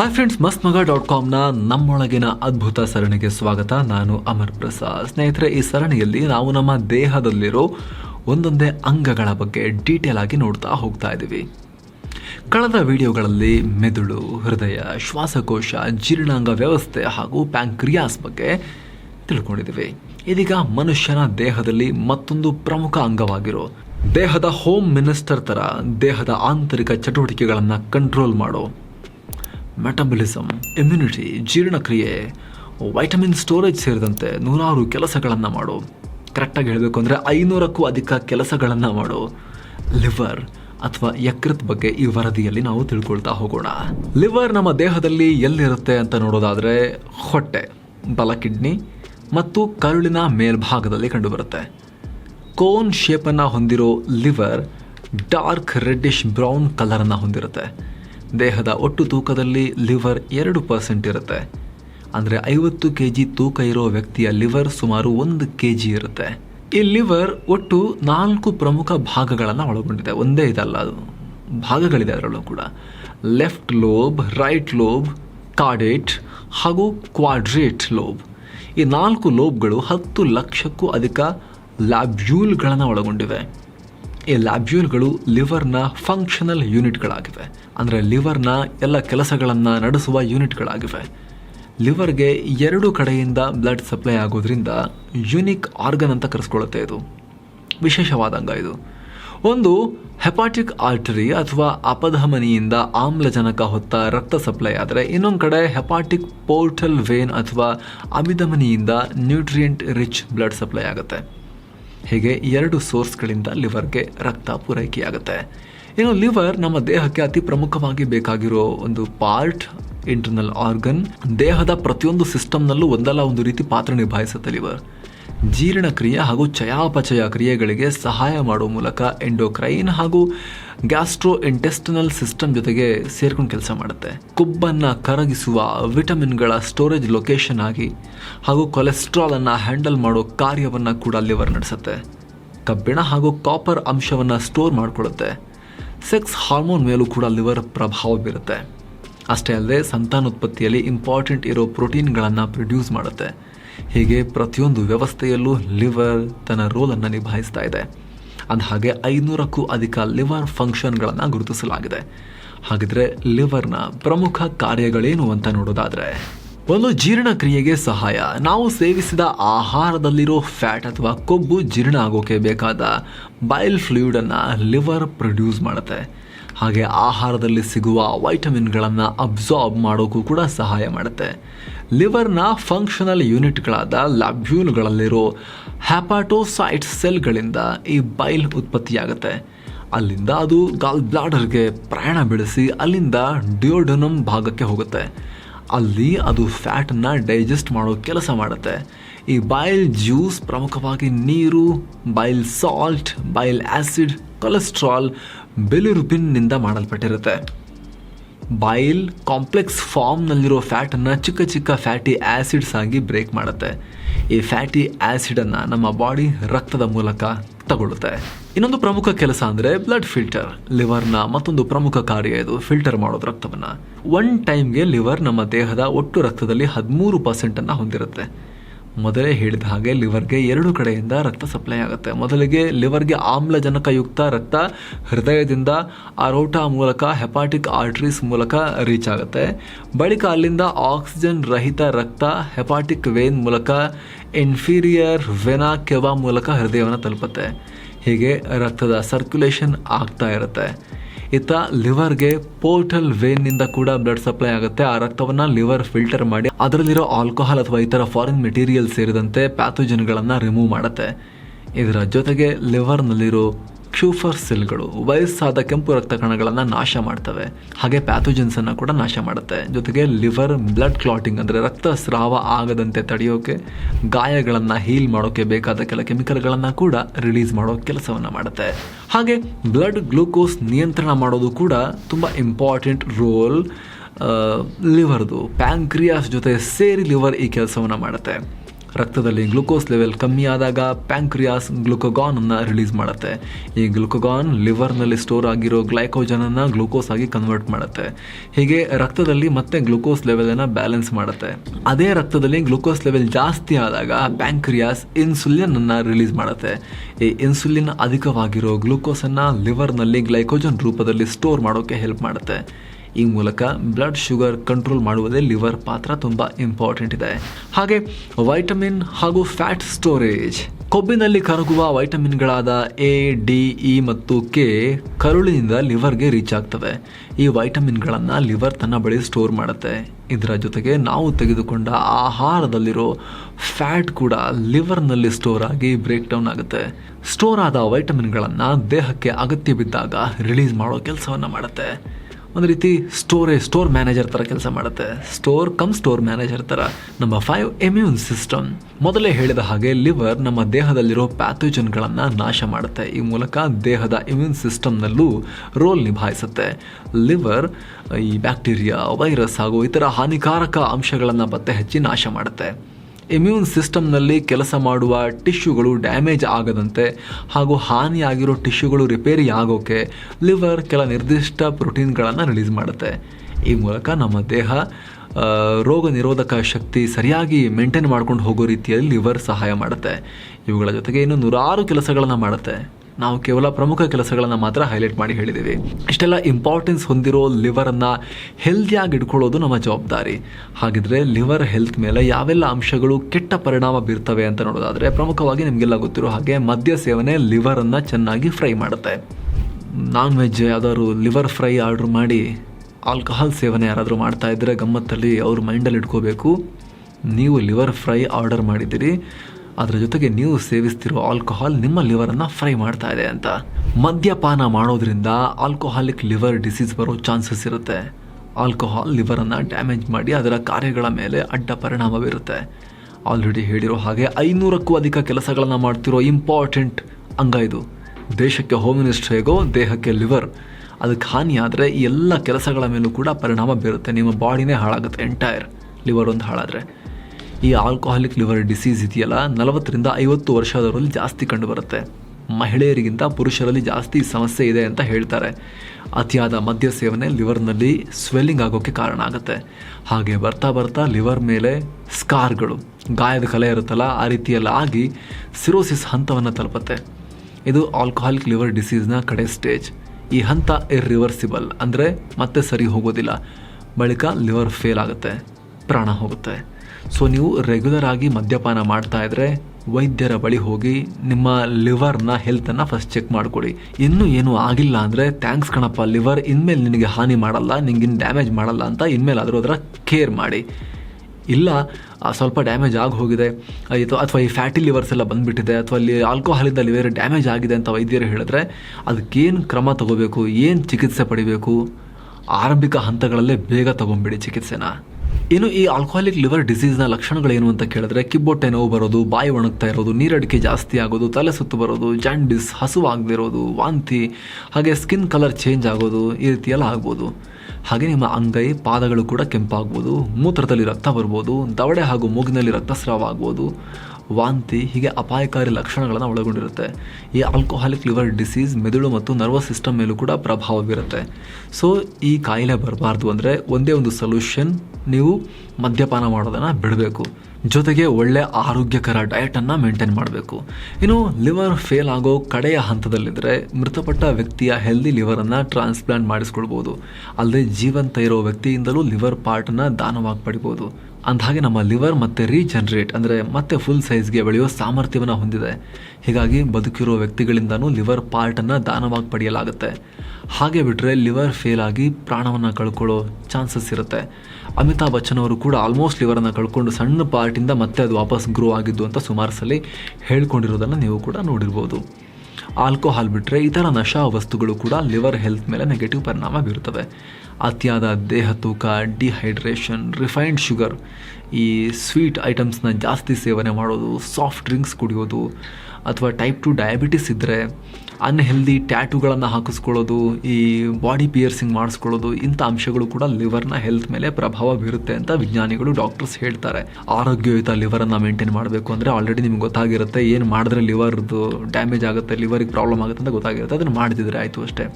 Hi friends ಮಸ್ತ್ ಮಗ dot ಕಾಮ್ನ ನಮ್ಮೊಳಗಿನ ಅದ್ಭುತ ಸರಣಿಗೆ ಸ್ವಾಗತ. ನಾನು ಅಮರ್ ಪ್ರಸಾದ್. ಸ್ನೇಹಿತರೆ, ಈ ಸರಣಿಯಲ್ಲಿ ನಾವು ನಮ್ಮ ದೇಹದಲ್ಲಿರೋ ಒಂದೊಂದೇ ಅಂಗಗಳ ಬಗ್ಗೆ ಡೀಟೇಲ್ ಆಗಿ ನೋಡ್ತಾ ಹೋಗ್ತಾ ಇದ್ದೀವಿ. ಕಳೆದ ವಿಡಿಯೋಗಳಲ್ಲಿ ಮೆದುಳು, ಹೃದಯ, ಶ್ವಾಸಕೋಶ, ಜೀರ್ಣಾಂಗ ವ್ಯವಸ್ಥೆ ಹಾಗೂ ಪ್ಯಾಂಕ್ರಿಯಾಸ್ ಬಗ್ಗೆ ತಿಳ್ಕೊಂಡಿದ್ದೀವಿ. ಇದೀಗ ಮನುಷ್ಯನ ದೇಹದಲ್ಲಿ ಮತ್ತೊಂದು ಪ್ರಮುಖ ಅಂಗವಾಗಿರೋ ದೇಹದ ಹೋಮ್ ಮಿನಿಸ್ಟರ್ ತರ ದೇಹದ ಆಂತರಿಕ ಚಟುವಟಿಕೆಗಳನ್ನು ಕಂಟ್ರೋಲ್ ಮಾಡೋ ಮೆಟಬಲಿಸಮ್ ಇಮ್ಯುನಿಟಿ ಜೀರ್ಣಕ್ರಿಯೆ ವೈಟಮಿನ್ ಸ್ಟೋರೇಜ್ ಸೇರಿದಂತೆ ನೂರಾರು ಕೆಲಸಗಳನ್ನು ಮಾಡು. ಕರೆಕ್ಟಾಗಿ ಹೇಳಬೇಕು ಅಂದರೆ ಐನೂರಕ್ಕೂ ಅಧಿಕ ಕೆಲಸಗಳನ್ನು ಮಾಡು. ಲಿವರ್ ಅಥವಾ ಯಕೃತ್ ಬಗ್ಗೆ ಈ ವರದಿಯಲ್ಲಿ ನಾವು ತಿಳ್ಕೊಳ್ತಾ ಹೋಗೋಣ. ಲಿವರ್ ನಮ್ಮ ದೇಹದಲ್ಲಿ ಎಲ್ಲಿರುತ್ತೆ ಅಂತ ನೋಡೋದಾದರೆ ಹೊಟ್ಟೆ, ಬಲ ಕಿಡ್ನಿ ಮತ್ತು ಕರುಳಿನ ಮೇಲ್ಭಾಗದಲ್ಲಿ ಕಂಡುಬರುತ್ತೆ. ಕೋನ್ ಶೇಪನ್ನು ಹೊಂದಿರೋ ಲಿವರ್ ಡಾರ್ಕ್ ರೆಡ್ಡಿಶ್ ಬ್ರೌನ್ ಕಲರನ್ನು ಹೊಂದಿರುತ್ತೆ. ದೇಹದ ಒಟ್ಟು ತೂಕದಲ್ಲಿ ಲಿವರ್ ಎರಡು ಪರ್ಸೆಂಟ್ ಇರುತ್ತೆ. ಅಂದರೆ ಐವತ್ತು ಕೆ ಜಿ ತೂಕ ಇರೋ ವ್ಯಕ್ತಿಯ ಲಿವರ್ ಸುಮಾರು ಒಂದು ಕೆ ಜಿ ಇರುತ್ತೆ. ಈ ಲಿವರ್ ಒಟ್ಟು ನಾಲ್ಕು ಪ್ರಮುಖ ಭಾಗಗಳನ್ನು ಒಳಗೊಂಡಿದೆ. ಒಂದೇ ಇದಲ್ಲ ಅದು. ಭಾಗಗಳಿದೆ ಅದರಲ್ಲೂ ಕೂಡ. Left lobe, right lobe caudate ಹಾಗೂ ಕ್ವಾಡ್ರೇಟ್ ಲೋಬ್. ಈ ನಾಲ್ಕು ಲೋಬ್ಗಳು ಹತ್ತು ಲಕ್ಷಕ್ಕೂ ಅಧಿಕ ಲ್ಯಾಬ್ಯೂಲ್ಗಳನ್ನು ಒಳಗೊಂಡಿವೆ. ಈ ಲ್ಯಾಬ್ಯೂಲ್ಗಳು ಲಿವರ್ನ ಫಂಕ್ಷನಲ್ ಯೂನಿಟ್ಗಳಾಗಿವೆ ಅಂದರೆ ಲಿವರ್ನ ಎಲ್ಲ ಕೆಲಸಗಳನ್ನು ನಡೆಸುವ ಯೂನಿಟ್ಗಳಾಗಿವೆ. ಲಿವರ್ಗೆ ಎರಡು ಕಡೆಯಿಂದ ಬ್ಲಡ್ ಸಪ್ಲೈ ಆಗೋದ್ರಿಂದ ಯುನಿಕ್ ಆರ್ಗನ್ ಅಂತ ಕರೆಸ್ಕೊಳ್ಳುತ್ತೆ ಇದು. ವಿಶೇಷವಾದಂಗ ಇದು. ಒಂದು, ಹೆಪಾಟಿಕ್ ಆರ್ಟರಿ ಅಥವಾ ಅಪಧಮನಿಯಿಂದ ಆಮ್ಲಜನಕ ಹೊತ್ತ ರಕ್ತ ಸಪ್ಲೈ ಆದರೆ ಇನ್ನೊಂದು ಕಡೆ ಹೆಪಾಟಿಕ್ ಪೋರ್ಟಲ್ ವೇನ್ ಅಥವಾ ಅಮಿಧಮನಿಯಿಂದ ನ್ಯೂಟ್ರಿಯೆಂಟ್ ರಿಚ್ ಬ್ಲಡ್ ಸಪ್ಲೈ ಆಗುತ್ತೆ. ಹೀಗೆ ಎರಡು ಸೋರ್ಸ್ಗಳಿಂದ ಲಿವರ್ಗೆ ರಕ್ತ ಪೂರೈಕೆಯಾಗುತ್ತೆ. ಇನ್ನು ಲಿವರ್ ನಮ್ಮ ದೇಹಕ್ಕೆ ಅತಿ ಪ್ರಮುಖವಾಗಿ ಬೇಕಾಗಿರೋ ಒಂದು ಪಾರ್ಟ್ ಇಂಟರ್ನಲ್ ಆರ್ಗನ್ ದೇಹದ ಪ್ರತಿಯೊಂದು ಸಿಸ್ಟಮ್ನಲ್ಲೂ ಒಂದಲ್ಲ ಒಂದು ರೀತಿ ಪಾತ್ರ ನಿಭಾಯಿಸುತ್ತೆ ಲಿವರ್ ಜೀರ್ಣಕ್ರಿಯೆ ಹಾಗೂ ಚಯಾಪಚಯ ಕ್ರಿಯೆಗಳಿಗೆ ಸಹಾಯ ಮಾಡುವ ಮೂಲಕ ಎಂಡೋಕ್ರೈನ್ ಹಾಗೂ ಗ್ಯಾಸ್ಟ್ರೋ ಇಂಟೆಸ್ಟಿನಲ್ ಸಿಸ್ಟಮ್ ಜೊತೆಗೆ ಸೇರ್ಕೊಂಡು ಕೆಲಸ ಮಾಡುತ್ತೆ. ಕೊಬ್ಬನ್ನು ಕರಗಿಸುವ ವಿಟಮಿನ್ಗಳ ಸ್ಟೋರೇಜ್ ಲೊಕೇಶನ್ ಆಗಿ ಹಾಗೂ ಕೊಲೆಸ್ಟ್ರಾಲನ್ನು ಹ್ಯಾಂಡಲ್ ಮಾಡೋ ಕಾರ್ಯವನ್ನು ಕೂಡ ಲಿವರ್ ನಡೆಸುತ್ತೆ. ಕಬ್ಬಿಣ ಹಾಗೂ ಕಾಪರ್ ಅಂಶವನ್ನು ಸ್ಟೋರ್ ಮಾಡಿಕೊಳ್ಳುತ್ತೆ. ಸೆಕ್ಸ್ ಹಾರ್ಮೋನ್ ಮೇಲೂ ಕೂಡ ಲಿವರ್ ಪ್ರಭಾವ ಬೀರುತ್ತೆ. ಅಷ್ಟೇ ಅಲ್ಲದೆ ಸಂತಾನೋತ್ಪತ್ತಿಯಲ್ಲಿ ಇಂಪಾರ್ಟೆಂಟ್ ಇರೋ ಪ್ರೋಟೀನ್ಗಳನ್ನು ಪ್ರೊಡ್ಯೂಸ್ ಮಾಡುತ್ತೆ. ಹೀಗೆ ಪ್ರತಿಯೊಂದು ವ್ಯವಸ್ಥೆಯಲ್ಲೂ ಲಿವರ್ ತನ್ನ ರೋಲನ್ನು ನಿಭಾಯಿಸ್ತಾ ಇದೆ. ಅಂದಹಾಗೆ ಐನೂರಕ್ಕೂ ಅಧಿಕ ಲಿವರ್ ಫಂಕ್ಷನ್ಗಳನ್ನು ಗುರುತಿಸಲಾಗಿದೆ. ಹಾಗಿದ್ರೆ ಲಿವರ್ನ ಪ್ರಮುಖ ಕಾರ್ಯಗಳೇನು ಅಂತ ನೋಡೋದಾದ್ರೆ ಒಂದು ಜೀರ್ಣಕ್ರಿಯೆಗೆ ಸಹಾಯ. ನಾವು ಸೇವಿಸಿದ ಆಹಾರದಲ್ಲಿರೋ ಫ್ಯಾಟ್ ಅಥವಾ ಕೊಬ್ಬು ಜೀರ್ಣ ಆಗೋಕೆ ಬೇಕಾದ ಬೈಲ್ ಫ್ಲೂಯಿಡನ್ನು ಲಿವರ್ ಪ್ರೊಡ್ಯೂಸ್ ಮಾಡುತ್ತೆ. ಹಾಗೆ ಆಹಾರದಲ್ಲಿ ಸಿಗುವ ವೈಟಮಿನ್ಗಳನ್ನು ಅಬ್ಸಾರ್ಬ್ ಮಾಡೋಕ್ಕೂ ಕೂಡ ಸಹಾಯ ಮಾಡುತ್ತೆ. ಲಿವರ್ನ ಫಂಕ್ಷನಲ್ ಯೂನಿಟ್ಗಳಾದ ಲ್ಯಾಬ್ಯೂಲ್ಗಳಲ್ಲಿರೋ ಹ್ಯಾಪಾಟೋಸೈಟ್ಸ್ ಸೆಲ್ಗಳಿಂದ ಈ ಬೈಲ್ ಉತ್ಪತ್ತಿಯಾಗುತ್ತೆ. ಅಲ್ಲಿಂದ ಅದು ಗಾಲ್ ಬ್ಲಾಡರ್ಗೆ ಪ್ರಯಾಣ ಬೆಳೆಸಿ ಅಲ್ಲಿಂದ ಡಿಯೋಡನಮ್ ಭಾಗಕ್ಕೆ ಹೋಗುತ್ತೆ. ಅಲ್ಲಿ ಅದು ಫ್ಯಾಟನ್ನು ಡೈಜೆಸ್ಟ್ ಮಾಡೋ ಕೆಲಸ ಮಾಡುತ್ತೆ. ಈ ಬಾಯಿಲ್ ಜ್ಯೂಸ್ ಪ್ರಮುಖವಾಗಿ ನೀರು bile salt bile acid cholesterol ಬೆಲಿರುಬಿನ್ನಿಂದ ಮಾಡಲ್ಪಟ್ಟಿರುತ್ತೆ. ಬೈಲ್ ಕಾಂಪ್ಲೆಕ್ಸ್ ಫಾರ್ಮ್ನಲ್ಲಿರೋ ಫ್ಯಾಟನ್ನು ಚಿಕ್ಕ ಚಿಕ್ಕ ಫ್ಯಾಟಿ ಆ್ಯಸಿಡ್ಸ್ ಆಗಿ ಬ್ರೇಕ್ ಮಾಡುತ್ತೆ. ಈ ಫ್ಯಾಟಿ ಆ್ಯಸಿಡನ್ನು ನಮ್ಮ ಬಾಡಿ ರಕ್ತದ ಮೂಲಕ ತಗೊಳ್ಳುತ್ತೆ ಇನ್ನೊಂದು ಪ್ರಮುಖ ಕೆಲಸ ಅಂದರೆ ಬ್ಲಡ್ ಫಿಲ್ಟರ್ ಲಿವರ್ನ ಮತ್ತೊಂದು ಪ್ರಮುಖ ಕಾರ್ಯ ಇದು ಫಿಲ್ಟರ್ ಮಾಡೋದು ರಕ್ತವನ್ನು. ಒನ್ ಟೈಮ್ಗೆ ಲಿವರ್ ನಮ್ಮ ದೇಹದ ಒಟ್ಟು ರಕ್ತದಲ್ಲಿ ಹದಿಮೂರು ಪರ್ಸೆಂಟನ್ನು ಹೊಂದಿರುತ್ತೆ. ಮೊದಲೇ ಹೇಳಿದ ಹಾಗೆ ಲಿವರ್ಗೆ ಎರಡು ಕಡೆಯಿಂದ ರಕ್ತ ಸಪ್ಲೈ ಆಗುತ್ತೆ. ಮೊದಲಿಗೆ ಲಿವರ್ಗೆ ಆಮ್ಲಜನಕಯುಕ್ತ ರಕ್ತ ಹೃದಯದಿಂದ ಅರೋಟ ಮೂಲಕ ಹೆಪಾಟಿಕ್ ಆರ್ಟ್ರೀಸ್ ಮೂಲಕ ರೀಚ್ ಆಗುತ್ತೆ. ಬಳಿಕ ಅಲ್ಲಿಂದ ಆಕ್ಸಿಜನ್ ರಹಿತ ರಕ್ತ ಹೆಪಾಟಿಕ್ ವೇನ್ ಮೂಲಕ ಇನ್ಫೀರಿಯರ್ ವೆನಾ ಕೆವಾ ಮೂಲಕ ಹೃದಯವನ್ನು ತಲುಪುತ್ತೆ. ಹೀಗೆ ರಕ್ತದ ಸರ್ಕ್ಯುಲೇಷನ್ ಆಗ್ತಾ ಇರುತ್ತೆ. ಇತ್ತ ಲಿವರ್ಗೆ ಪೋರ್ಟಲ್ ವೇನ್ನಿಂದ ಕೂಡ ಬ್ಲಡ್ ಸಪ್ಲೈ ಆಗುತ್ತೆ. ಆ ರಕ್ತವನ್ನು ಲಿವರ್ ಫಿಲ್ಟರ್ ಮಾಡಿ ಅದರಲ್ಲಿರೋ ಆಲ್ಕೋಹಾಲ್ ಅಥವಾ ಇತರ ಫಾರಿನ್ ಮೆಟೀರಿಯಲ್ ಸೇರಿದಂತೆ ಪ್ಯಾಥೋಜನ್ಗಳನ್ನು ರಿಮೂವ್ ಮಾಡುತ್ತೆ. ಇದರ ಜೊತೆಗೆ ಲಿವರ್ನಲ್ಲಿರೋ ಕ್ಯೂಫರ್ ಸೆಲ್ಗಳು ವಯಸ್ಸಾದ ಕೆಂಪು ರಕ್ತ ಕಣಗಳನ್ನು ನಾಶ ಮಾಡ್ತವೆ. ಹಾಗೆ ಪ್ಯಾಥೋಜನ್ಸನ್ನು ಕೂಡ ನಾಶ ಮಾಡುತ್ತೆ. ಜೊತೆಗೆ ಲಿವರ್ ಬ್ಲಡ್ ಕ್ಲಾಟಿಂಗ್ ಅಂದರೆ ರಕ್ತಸ್ರಾವ ಆಗದಂತೆ ತಡೆಯೋಕೆ, ಗಾಯಗಳನ್ನು ಹೀಲ್ ಮಾಡೋಕೆ ಬೇಕಾದ ಕೆಲ ಕೆಮಿಕಲ್ಗಳನ್ನು ಕೂಡ ರಿಲೀಸ್ ಮಾಡೋ ಕೆಲಸವನ್ನು ಮಾಡುತ್ತೆ. ಹಾಗೆ ಬ್ಲಡ್ ಗ್ಲೂಕೋಸ್ ನಿಯಂತ್ರಣ ಮಾಡೋದು ಕೂಡ ತುಂಬ ಇಂಪಾರ್ಟೆಂಟ್ ರೋಲ್ ಲಿವರ್ದು. ಪ್ಯಾಂಕ್ರಿಯಾಸ್ ಜೊತೆ ಸೇರಿ ಲಿವರ್ ಈ ಕೆಲಸವನ್ನು ಮಾಡುತ್ತೆ. ರಕ್ತದಲ್ಲಿ ಗ್ಲುಕೋಸ್ ಲೆವೆಲ್ ಕಮ್ಮಿ ಆದಾಗ ಪ್ಯಾಂಕ್ರಿಯಾಸ್ ಗ್ಲುಕೋಗಾನ್ ಅನ್ನು ರಿಲೀಸ್ ಮಾಡುತ್ತೆ. ಈ ಗ್ಲುಕೋಗಾನ್ ಲಿವರ್ನಲ್ಲಿ ಸ್ಟೋರ್ ಆಗಿರೋ ಗ್ಲೈಕೋಜನ್ ಅನ್ನ ಗ್ಲೂಕೋಸ್ ಆಗಿ ಕನ್ವರ್ಟ್ ಮಾಡುತ್ತೆ. ಹೀಗೆ ರಕ್ತದಲ್ಲಿ ಮತ್ತೆ ಗ್ಲುಕೋಸ್ ಲೆವೆಲ್ ಅನ್ನ ಬ್ಯಾಲೆನ್ಸ್ ಮಾಡುತ್ತೆ. ಅದೇ ರಕ್ತದಲ್ಲಿ ಗ್ಲುಕೋಸ್ ಲೆವೆಲ್ ಜಾಸ್ತಿ ಆದಾಗ ಪ್ಯಾಂಕ್ರಿಯಾಸ್ ಇನ್ಸುಲಿನ್ ಅನ್ನು ರಿಲೀಸ್ ಮಾಡುತ್ತೆ. ಈ ಇನ್ಸುಲಿನ್ ಅಧಿಕವಾಗಿರೋ ಗ್ಲೂಕೋಸ್ ಅನ್ನ ಲಿವರ್ನಲ್ಲಿ ಗ್ಲೈಕೋಜನ್ ರೂಪದಲ್ಲಿ ಸ್ಟೋರ್ ಮಾಡೋಕೆ ಹೆಲ್ಪ್ ಮಾಡುತ್ತೆ. ಈ ಮೂಲಕ ಬ್ಲಡ್ ಶುಗರ್ ಕಂಟ್ರೋಲ್ ಮಾಡುವುದೇ ಲಿವರ್ ಪಾತ್ರ ತುಂಬ ಇಂಪಾರ್ಟೆಂಟ್ ಇದೆ. ಹಾಗೆ ವೈಟಮಿನ್ ಹಾಗೂ ಫ್ಯಾಟ್ ಸ್ಟೋರೇಜ್ ಕೊಬ್ಬಿನಲ್ಲಿ ಕರಗುವ ವೈಟಮಿನ್ಗಳಾದ ಎ ಡಿ ಇ ಮತ್ತು ಕೆ ಕರುಳಿನಿಂದ ಲಿವರ್ಗೆ ರೀಚ್ ಆಗ್ತವೆ. ಈ ವೈಟಮಿನ್ಗಳನ್ನು ಲಿವರ್ ತನ್ನ ಬಳಿ ಸ್ಟೋರ್ ಮಾಡುತ್ತೆ. ಇದರ ಜೊತೆಗೆ ನಾವು ತೆಗೆದುಕೊಂಡ ಆಹಾರದಲ್ಲಿರೋ ಫ್ಯಾಟ್ ಕೂಡ ಲಿವರ್ನಲ್ಲಿ ಸ್ಟೋರ್ ಆಗಿ ಬ್ರೇಕ್ ಡೌನ್ ಆಗುತ್ತೆ. ಸ್ಟೋರ್ ಆದ ವೈಟಮಿನ್ಗಳನ್ನು ದೇಹಕ್ಕೆ ಅಗತ್ಯ ಬಿದ್ದಾಗ ರಿಲೀಸ್ ಮಾಡೋ ಕೆಲಸವನ್ನು ಮಾಡುತ್ತೆ. ಒಂದು ರೀತಿ ಸ್ಟೋರೇ ಸ್ಟೋರ್ ಮ್ಯಾನೇಜರ್ ಥರ ಕೆಲಸ ಮಾಡುತ್ತೆ. ಸ್ಟೋರ್ ಕಮ್ ಸ್ಟೋರ್ ಮ್ಯಾನೇಜರ್ ಥರ ನಮ್ಮ ಫೈವ್ ಇಮ್ಯೂನ್ ಸಿಸ್ಟಮ್ ಮೊದಲೇ ಹೇಳಿದ ಹಾಗೆ ಲಿವರ್ ನಮ್ಮ ದೇಹದಲ್ಲಿರೋ ಪ್ಯಾಥೋಜನ್ಗಳನ್ನು ನಾಶ ಮಾಡುತ್ತೆ. ಈ ಮೂಲಕ ದೇಹದ ಇಮ್ಯೂನ್ ಸಿಸ್ಟಮ್ನಲ್ಲೂ ರೋಲ್ ನಿಭಾಯಿಸುತ್ತೆ. ಲಿವರ್ ಈ ಬ್ಯಾಕ್ಟೀರಿಯಾ ವೈರಸ್ ಹಾಗೂ ಇತರ ಹಾನಿಕಾರಕ ಅಂಶಗಳನ್ನು ಪತ್ತೆ ಹಚ್ಚಿ ನಾಶ ಮಾಡುತ್ತೆ. ಇಮ್ಯೂನ್ ಸಿಸ್ಟಮ್ನಲ್ಲಿ ಕೆಲಸ ಮಾಡುವ ಟಿಶ್ಯೂಗಳು ಡ್ಯಾಮೇಜ್ ಆಗದಂತೆ ಹಾಗೂ ಹಾನಿಯಾಗಿರೋ ಟಿಶ್ಯೂಗಳು ರಿಪೇರಿ ಆಗೋಕೆ ಲಿವರ್ ಕೆಲ ನಿರ್ದಿಷ್ಟ ಪ್ರೋಟೀನ್ಗಳನ್ನು ರಿಲೀಸ್ ಮಾಡುತ್ತೆ. ಈ ಮೂಲಕ ನಮ್ಮ ದೇಹ ರೋಗ ನಿರೋಧಕ ಶಕ್ತಿ ಸರಿಯಾಗಿ ಮೇಂಟೈನ್ ಮಾಡ್ಕೊಂಡು ಹೋಗೋ ರೀತಿಯಲ್ಲಿ ಲಿವರ್ ಸಹಾಯ ಮಾಡುತ್ತೆ. ಇವುಗಳ ಜೊತೆಗೆ ಇನ್ನು ನೂರಾರು ಕೆಲಸಗಳನ್ನು ಮಾಡುತ್ತೆ. ನಾವು ಕೇವಲ ಪ್ರಮುಖ ಕೆಲಸಗಳನ್ನು ಮಾತ್ರ ಹೈಲೈಟ್ ಮಾಡಿ ಹೇಳಿದ್ದೀವಿ. ಇಷ್ಟೆಲ್ಲ ಇಂಪಾರ್ಟೆನ್ಸ್ ಹೊಂದಿರೋ ಲಿವರನ್ನು ಹೆಲ್ದಿಯಾಗಿ ಇಟ್ಕೊಳ್ಳೋದು ನಮ್ಮ ಜವಾಬ್ದಾರಿ. ಹಾಗಿದ್ರೆ ಲಿವರ್ ಹೆಲ್ತ್ ಮೇಲೆ ಯಾವೆಲ್ಲ ಅಂಶಗಳು ಕೆಟ್ಟ ಪರಿಣಾಮ ಬೀರ್ತವೆ ಅಂತ ನೋಡೋದಾದರೆ ಪ್ರಮುಖವಾಗಿ ನಿಮಗೆಲ್ಲ ಗೊತ್ತಿರೋ ಹಾಗೆ ಮದ್ಯ ಸೇವನೆ ಲಿವರನ್ನು ಚೆನ್ನಾಗಿ ಫ್ರೈ ಮಾಡುತ್ತೆ. ನಾನ್ ವೆಜ್ ಯಾವ್ದಾದ್ರು ಲಿವರ್ ಫ್ರೈ ಆರ್ಡ್ರ್ ಮಾಡಿ ಆಲ್ಕಹಾಲ್ ಸೇವನೆ ಯಾರಾದರೂ ಮಾಡ್ತಾ ಇದ್ದರೆ ಗಮ್ಮತ್ತಲ್ಲಿ ಅವ್ರ ಮೈಂಡಲ್ಲಿ ಇಟ್ಕೋಬೇಕು. ನೀವು ಲಿವರ್ ಫ್ರೈ ಆರ್ಡರ್ ಮಾಡಿದ್ದೀರಿ. ಅದರ ಜೊತೆಗೆ ನೀವು ಸೇವಿಸ್ತಿರೋ ಆಲ್ಕೋಹಾಲ್ ನಿಮ್ಮ ಲಿವರನ್ನು ಫ್ರೈ ಮಾಡ್ತಾ ಇದೆ ಅಂತ. ಮದ್ಯಪಾನ ಮಾಡೋದ್ರಿಂದ ಆಲ್ಕೋಹಾಲಿಕ್ ಲಿವರ್ ಡಿಸೀಸ್ ಬರೋ ಚಾನ್ಸಸ್ ಇರುತ್ತೆ. ಆಲ್ಕೋಹಾಲ್ ಲಿವರನ್ನು ಡ್ಯಾಮೇಜ್ ಮಾಡಿ ಅದರ ಕಾರ್ಯಗಳ ಮೇಲೆ ಅಡ್ಡ ಪರಿಣಾಮ ಬೀರುತ್ತೆ ಆಲ್ರೆಡಿ ಹೇಳಿರೋ ಹಾಗೆ ಐನೂರಕ್ಕೂ ಅಧಿಕ ಕೆಲಸಗಳನ್ನು ಮಾಡ್ತಿರೋ ಇಂಪಾರ್ಟೆಂಟ್ ಅಂಗ ಇದು. ದೇಶಕ್ಕೆ ಹೋಮ್ ಮಿನಿಸ್ಟರ್ ಹೇಗೋ ದೇಹಕ್ಕೆ ಲಿವರ್ ಅದಕ್ಕೆ ಹಾನಿಯಾದರೆ ಈ ಎಲ್ಲ ಕೆಲಸಗಳ ಮೇಲೂ ಕೂಡ ಪರಿಣಾಮ ಬೀರುತ್ತೆ. ನಿಮ್ಮ ಬಾಡಿನೇ ಹಾಳಾಗುತ್ತೆ ಎಂಟೈರ್ ಲಿವರ್ ಒಂದು ಹಾಳಾದರೆ. ಈ ಆಲ್ಕೋಹಾಲಿಕ್ ಲಿವರ್ ಡಿಸೀಸ್ ಇದೆಯಲ್ಲ, ನಲವತ್ತರಿಂದ ಐವತ್ತು ವರ್ಷದವರಲ್ಲಿ ಜಾಸ್ತಿ ಕಂಡುಬರುತ್ತೆ. ಮಹಿಳೆಯರಿಗಿಂತ ಪುರುಷರಲ್ಲಿ ಜಾಸ್ತಿ ಸಮಸ್ಯೆ ಇದೆ ಅಂತ ಹೇಳ್ತಾರೆ. ಅತಿಯಾದ ಮದ್ಯ ಸೇವನೆ ಲಿವರ್ನಲ್ಲಿ ಸ್ವೆಲ್ಲಿಂಗ್ ಆಗೋಕ್ಕೆ ಕಾರಣ ಆಗುತ್ತೆ. ಹಾಗೆ ಬರ್ತಾ ಬರ್ತಾ ಲಿವರ್ ಮೇಲೆ ಸ್ಕಾರ್ಗಳು ಗಾಯದ ಕಲೆ ಇರುತ್ತಲ್ಲ, ಆ ರೀತಿಯೆಲ್ಲ ಆಗಿ ಸಿರೋಸಿಸ್ ಹಂತವನ್ನು ತಲುಪುತ್ತೆ. ಇದು ಆಲ್ಕೋಹಾಲಿಕ್ ಲಿವರ್ ಡಿಸೀಸ್ನ ಕಡೆ ಸ್ಟೇಜ್ ಈ ಹಂತ ಇರ್ರಿವರ್ಸಿಬಲ್ ಅಂದರೆ ಮತ್ತೆ ಸರಿ ಹೋಗೋದಿಲ್ಲ. ಬಳಿಕ ಲಿವರ್ ಫೇಲ್ ಆಗುತ್ತೆ, ಪ್ರಾಣ ಹೋಗುತ್ತೆ. ಸೊ ನೀವು ರೆಗ್ಯುಲರ್ ಆಗಿ ಮದ್ಯಪಾನ ಮಾಡ್ತಾ ಇದ್ರೆ ವೈದ್ಯರ ಬಳಿ ಹೋಗಿ ನಿಮ್ಮ ಲಿವರ್ನ ಹೆಲ್ತನ್ನು ಫಸ್ಟ್ ಚೆಕ್ ಮಾಡ್ಕೊಳ್ಳಿ. ಇನ್ನೂ ಏನೂ ಆಗಿಲ್ಲ ಅಂದರೆ ಥ್ಯಾಂಕ್ಸ್ ಕಣಪ್ಪ ಲಿವರ್ ಇನ್ಮೇಲೆ ನಿನಗೆ ಹಾನಿ ಮಾಡಲ್ಲ, ನಿಂಗಿನ್ ಡ್ಯಾಮೇಜ್ ಮಾಡಲ್ಲ ಅಂತ ಇನ್ಮೇಲಾದರೂ ಅದರ ಕೇರ್ ಮಾಡಿ. ಇಲ್ಲ ಸ್ವಲ್ಪ ಡ್ಯಾಮೇಜ್ ಆಗಿ ಹೋಗಿದೆ. ಆಯಿತು, ಅಥವಾ ಈ ಫ್ಯಾಟಿ ಲಿವರ್ಸ್ ಎಲ್ಲ ಬಂದುಬಿಟ್ಟಿದೆ, ಅಥವಾ ಅಲ್ಲಿ ಆಲ್ಕೋಹಾಲಿಂದ ಲಿವರ್ ಡ್ಯಾಮೇಜ್ ಆಗಿದೆ ಅಂತ ವೈದ್ಯರು ಹೇಳಿದ್ರೆ, ಅದಕ್ಕೇನು ಕ್ರಮ ತಗೋಬೇಕು, ಏನು ಚಿಕಿತ್ಸೆ ಪಡಿಬೇಕು? ಆರಂಭಿಕ ಹಂತಗಳಲ್ಲೇ ಬೇಗ ತಗೊಂಬಿಡಿ ಚಿಕಿತ್ಸೆನ. ಇನ್ನು ಈ ಆಲ್ಕೋಹಾಲಿಕ್ ಲಿವರ್ ಡಿಸೀಸ್ನ ಲಕ್ಷಣಗಳೇನು ಅಂತ ಕೇಳಿದ್ರೆ, ಕಿಬ್ಬೊಟ್ಟೆ ನೋವು ಬರೋದು, ಬಾಯಿ ಒಣಗ್ತಾ ಇರೋದು, ನೀರಡಿಕೆ ಜಾಸ್ತಿ ಆಗೋದು, ತಲೆ ಸುತ್ತು ಬರೋದು ಜಾಂಡಿಸ್ ಹಸುವಾಗದಿರೋದು ವಾಂತಿ, ಹಾಗೆ ಸ್ಕಿನ್ ಕಲರ್ ಚೇಂಜ್ ಆಗೋದು, ಈ ರೀತಿಯೆಲ್ಲ ಆಗ್ಬೋದು. ಹಾಗೆ ನಿಮ್ಮ ಅಂಗೈ, ಪಾದಗಳು ಕೂಡ ಕೆಂಪಾಗ್ಬೋದು, ಮೂತ್ರದಲ್ಲಿ ರಕ್ತ ಬರ್ಬೋದು, ದವಡೆ ಹಾಗೂ ಮೂಗಿನಲ್ಲಿ ರಕ್ತಸ್ರಾವ ಆಗ್ಬೋದು. ವಾಂತಿ, ಹೀಗೆ ಅಪಾಯಕಾರಿ ಲಕ್ಷಣಗಳನ್ನು ಒಳಗೊಂಡಿರುತ್ತೆ. ಈ ಆಲ್ಕೋಹಾಲಿಕ್ ಲಿವರ್ ಡಿಸೀಸ್ ಮೆದುಳು ಮತ್ತು ನರ್ವಸ್ ಸಿಸ್ಟಮ್ ಮೇಲೂ ಕೂಡ ಪ್ರಭಾವ ಬೀರುತ್ತೆ. ಸೊ ಈ ಕಾಯಿಲೆ ಬರಬಾರ್ದು ಅಂದರೆ ಒಂದೇ ಒಂದು ಸೊಲ್ಯೂಷನ್ ನೀವು ಮದ್ಯಪಾನ ಮಾಡೋದನ್ನು ಬಿಡಬೇಕು. ಜೊತೆಗೆ ಒಳ್ಳೆ ಆರೋಗ್ಯಕರ ಡಯಟನ್ನು ಮೇಂಟೈನ್ ಮಾಡಬೇಕು. ಇನ್ನು ಲಿವರ್ ಫೇಲ್ ಆಗೋ ಕಡೆಯ ಹಂತದಲ್ಲಿದ್ದರೆ ಮೃತಪಟ್ಟ ವ್ಯಕ್ತಿಯ ಹೆಲ್ದಿ ಲಿವರನ್ನು ಟ್ರಾನ್ಸ್ಪ್ಲಾಂಟ್ ಮಾಡಿಸ್ಕೊಳ್ಬೋದು. ಅಲ್ಲದೆ ಜೀವಂತ ಇರೋ ವ್ಯಕ್ತಿಯಿಂದಲೂ ಲಿವರ್ ಪಾರ್ಟನ್ನು ದಾನವಾಗಿ ಪಡಿಬೋದು. ಅಂದಹಾಗೆ ನಮ್ಮ ಲಿವರ್ ಮತ್ತೆ ರೀಜನರೇಟ್ ಅಂದರೆ ಮತ್ತೆ ಫುಲ್ ಸೈಜ್ಗೆ ಬೆಳೆಯೋ ಸಾಮರ್ಥ್ಯವನ್ನು ಹೊಂದಿದೆ. ಹೀಗಾಗಿ ಬದುಕಿರೋ ವ್ಯಕ್ತಿಗಳಿಂದನೂ ಲಿವರ್ ಪಾರ್ಟನ್ನು ದಾನವಾಗಿ ಪಡೆಯಲಾಗುತ್ತೆ. ಹಾಗೆ ಬಿಟ್ಟರೆ ಲಿವರ್ ಫೇಲ್ ಆಗಿ ಪ್ರಾಣವನ್ನು ಕಳ್ಕೊಳ್ಳೋ ಚಾನ್ಸಸ್ ಇರುತ್ತೆ. ಅಮಿತಾಬ್ ಬಚ್ಚನ್ ಅವರು ಕೂಡ ಆಲ್ಮೋಸ್ಟ್ ಲಿವರನ್ನು ಕಳ್ಕೊಂಡು ಸಣ್ಣ ಪಾರ್ಟಿಂದ ಮತ್ತೆ ಅದು ವಾಪಸ್ ಗ್ರೋ ಆಗಿದ್ದು ಅಂತ ಸುಮಾರು ಸಲ ಹೇಳ್ಕೊಂಡಿರೋದನ್ನು ನೀವು ಕೂಡ ನೋಡಿರ್ಬೋದು. ಆಲ್ಕೋಹಾಲ್ ಬಿಟ್ಟರೆ ಇತರ ನಶಾ ವಸ್ತುಗಳು ಕೂಡ ಲಿವರ್ ಹೆಲ್ತ್ ಮೇಲೆ ನೆಗೆಟಿವ್ ಪರಿಣಾಮ ಬೀರುತ್ತವೆ. ಅತಿಯಾದ ದೇಹ ತೂಕ ಡಿಹೈಡ್ರೇಷನ್ ರಿಫೈನ್ಡ್ ಶುಗರ್ ಈ ಸ್ವೀಟ್ ಐಟಮ್ಸ್ನ ಜಾಸ್ತಿ ಸೇವನೆ ಮಾಡೋದು ಸಾಫ್ಟ್ ಡ್ರಿಂಕ್ಸ್ ಕುಡಿಯೋದು ಅಥವಾ ಟೈಪ್ ಟು ಡಯಾಬಿಟಿಸ್ ಇದ್ದರೆ ಅನ್ಹೆಲ್ದಿ ಟ್ಯಾಟುಗಳನ್ನು ಹಾಕಿಸ್ಕೊಳ್ಳೋದು, ಈ ಬಾಡಿ ಪಿಯರ್ಸಿಂಗ್ ಮಾಡಿಸ್ಕೊಳ್ಳೋದು ಇಂಥ ಅಂಶಗಳು ಕೂಡ ಲಿವರ್ನ ಹೆಲ್ತ್ ಮೇಲೆ ಪ್ರಭಾವ ಬೀರುತ್ತೆ ಅಂತ ವಿಜ್ಞಾನಿಗಳು ಡಾಕ್ಟರ್ಸ್ ಹೇಳ್ತಾರೆ. ಆರೋಗ್ಯಯುತ ಲಿವರನ್ನು ಮೇಂಟೈನ್ ಮಾಡಬೇಕು ಅಂದರೆ ಆಲ್ರೆಡಿ ನಿಮ್ಗೆ ಗೊತ್ತಾಗಿರುತ್ತೆ ಏನು ಮಾಡಿದ್ರೆ ಲಿವರ್ದು ಡ್ಯಾಮೇಜ್ ಆಗುತ್ತೆ ಲಿವರಿಗೆ ಪ್ರಾಬ್ಲಮ್ ಆಗುತ್ತೆ ಅಂತ ಗೊತ್ತಾಗಿರುತ್ತೆ. ಅದನ್ನು ಮಾಡಿದ್ರೆ ಆಯಿತು ಅಷ್ಟೇ.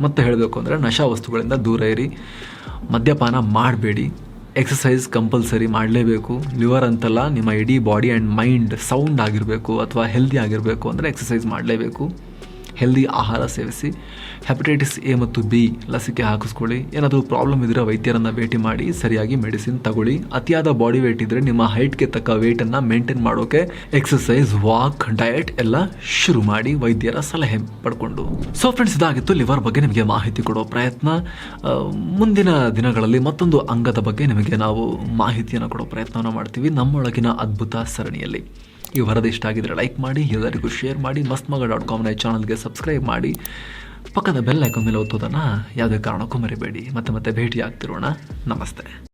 ಮತ್ತೆ ಹೇಳಬೇಕು ಅಂದರೆ ನಶಾ ವಸ್ತುಗಳಿಂದ ದೂರ ಇರಿ. ಮದ್ಯಪಾನ ಮಾಡಬೇಡಿ. ಎಕ್ಸಸೈಸ್ ಕಂಪಲ್ಸರಿ ಮಾಡಲೇಬೇಕು. ಲಿವರ್ ಅಂತಲ್ಲ ನಿಮ್ಮ ಇಡೀ ಬಾಡಿ ಆ್ಯಂಡ್ ಮೈಂಡ್ ಸೌಂಡ್ ಆಗಿರಬೇಕು ಅಥವಾ ಹೆಲ್ದಿ ಆಗಿರಬೇಕು ಅಂದರೆ ಎಕ್ಸಸೈಸ್ ಮಾಡಲೇಬೇಕು. ಹೆಲ್ದಿ ಆಹಾರ ಸೇವಿಸಿ ಹೆಪಟೈಟಿಸ್ ಎ ಮತ್ತು ಬಿ ಲಸಿಕೆ ಹಾಕಿಸ್ಕೊಳ್ಳಿ. ಏನಾದರೂ ಪ್ರಾಬ್ಲಮ್ ಇದ್ದರೆ ವೈದ್ಯರನ್ನು ಭೇಟಿ ಮಾಡಿ, ಸರಿಯಾಗಿ ಮೆಡಿಸಿನ್ ತಗೊಳ್ಳಿ. ಅತಿಯಾದ ಬಾಡಿ ವೇಟ್ ಇದ್ದರೆ ನಿಮ್ಮ ಹೈಟ್ಗೆ ತಕ್ಕ ವೇಟನ್ನು ಮೇಂಟೈನ್ ಮಾಡೋಕೆ ಎಕ್ಸಸೈಸ್ ವಾಕ್ ಡಯಟ್ ಎಲ್ಲ ಶುರು ಮಾಡಿ ವೈದ್ಯರ ಸಲಹೆ ಪಡ್ಕೊಂಡು. ಸೊ ಫ್ರೆಂಡ್ಸ್ ಇದಾಗಿತ್ತು. ಲಿವರ್ ಬಗ್ಗೆ ನಿಮಗೆ ಮಾಹಿತಿ ಕೊಡೋ ಪ್ರಯತ್ನ. ಮುಂದಿನ ದಿನಗಳಲ್ಲಿ ಮತ್ತೊಂದು ಅಂಗದ ಬಗ್ಗೆ ನಿಮಗೆ ನಾವು ಮಾಹಿತಿಯನ್ನು ಕೊಡೋ ಪ್ರಯತ್ನವನ್ನು ಮಾಡ್ತೀವಿ. ನಮ್ಮೊಳಗಿನ ಅದ್ಭುತ ಸರಣಿಯಲ್ಲಿ. ಈ ವರದಿ ಇಷ್ಟ ಆಗಿದ್ರೆ ಲೈಕ್ ಮಾಡಿ, ಎಲ್ಲರಿಗೂ ಶೇರ್ ಮಾಡಿ ಮಸ್ತ್ ಮಗ ಡಾಟ್ ಕಾಮ್ನ ಚಾನಲ್ಗೆ ಸಬ್ಸ್ಕ್ರೈಬ್ ಮಾಡಿ. ಪಕ್ಕದ ಬೆಲ್ ಐಕಾನ್ ಮೇಲೆ ಒತ್ತೋದನ್ನು ಯಾವುದೇ ಕಾರಣಕ್ಕೂ ಮರಿಬೇಡಿ. ಮತ್ತೆ ಮತ್ತೆ ಭೇಟಿ ಆಗ್ತಿರೋಣ ನಮಸ್ತೆ.